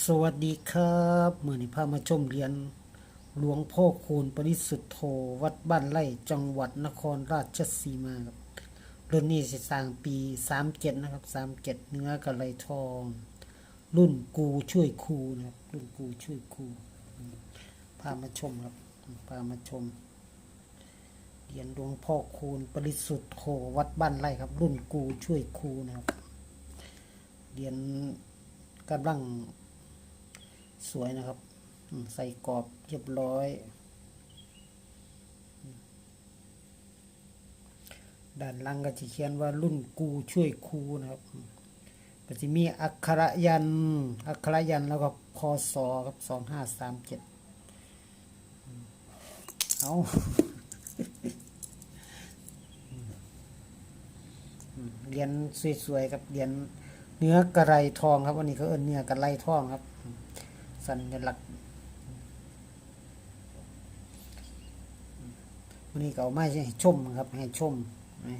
สวัสดีครับเมื่อนี้พามาชมเรียน หลวงพ่อคูณปริสุทธโธวัดบ้านไร่จังหวัดนครราชสีมาครับรื่องนี้สิสร้างปีสามเจ็ดนะครับสามเจ็ดเนื้อกระไรทอง รุ่นกูช่วยครูนะครับ รุ่นกูช่วยครูพามาชมครับพามาชมเรียนหลวงพ่อคูณปริสุทธโธวัดบ้านไร่ครับ รุ่นกูช่วยครูนะครับเรียนกำลัง สวยนะครับ ใส่กรอบเรียบร้อย ด้านล่างก็จะเขียนว่ารุ่นกูช่วยครูนะครับก็จะมีอักขระยัน อักขระยันแล้วก็พศครับสองห้าสามเจ็ดเอาเรียนสวยๆครับเรียนเนื้อกระไรทองครับวันนี้เขาเอิ้นเนื้อกระไรทองครับ สัญลักษณ์วันนี้ก็เอามาให้ชมครับ ให้ชม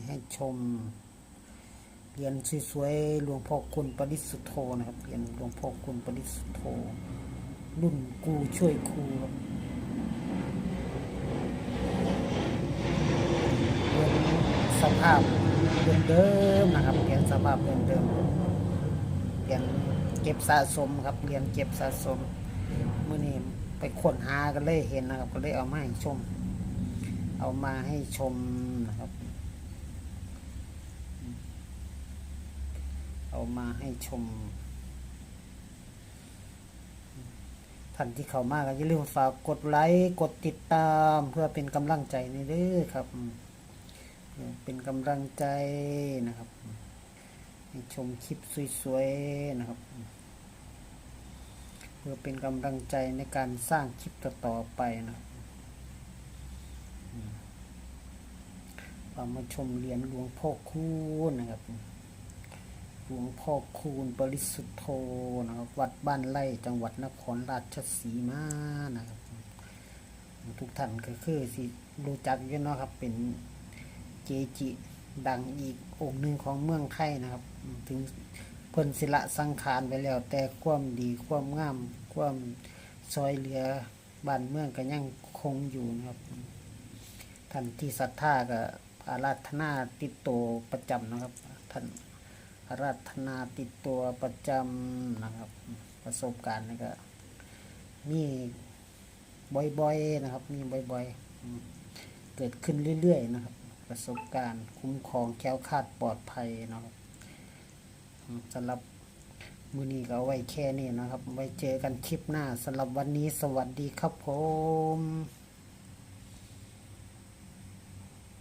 ให้ชมเรียนสวยๆหลวงพ่อคุณปริสุทธโธนะครับเรียนหลวงพ่อคุณปริสุทธโธ รุ่นกูช่วยครูครับเรียนสภาพเดิมๆนะครับเรียนสภาพเดิมๆ เก็บสะสมครับเรียนเก็บสะสมเมื่อนี้ไปค้นหากันเลยเห็นนะครับ ก็เลยเอามาให้ชม เอามาให้ชมนะครับ เอามาให้ชมท่านที่เข้ามาก็อย่าลืมฝากกดไลค์กดติดตามเพื่อเป็นกำลังใจในเด้อครับ เป็นกำลังใจนะครับ ชมคลิปสวยๆนะครับ เพื่อเป็นกำลังใจในการสร้างคลิปต่อๆไปนะมเรามาชมเหรียญหลวงพ่อคูณนะครับ หลวงพ่อคูณปริสุทธโธนะครับ วัดบ้านไร่จังหวัดนครราชสีมานะครับ ทุกท่านก็คือสิรู้จักอยู่เนาะครับเป็นเจจิ ดังอีกองค์หนึ่งของเมืองไทยนะครับ ถึงเพิ่นศิละสังขารไปแล้ว แต่ความดีความงามความซอยเหลือบ้านเมืองก็ยังคงอยู่นะครับท่านที่ศรัทธาก็อาราธนาติดตัวประจำนะครับท่านอาราธนาติดตัวประจำนะครับ ประสบการณ์นี่ก็มีบ่อยๆนะครับ มีบ่อยๆ เกิดขึ้นเรื่อยๆนะครับ ประสบการณ์ คุ้มครองแก้วคาดปลอดภัยนะครับสำหรับมือนี้ก็ไว้แค่นี้นะครับ ไว้เจอกันคลิปหน้าสำหรับวันนี้สวัสดีครับผม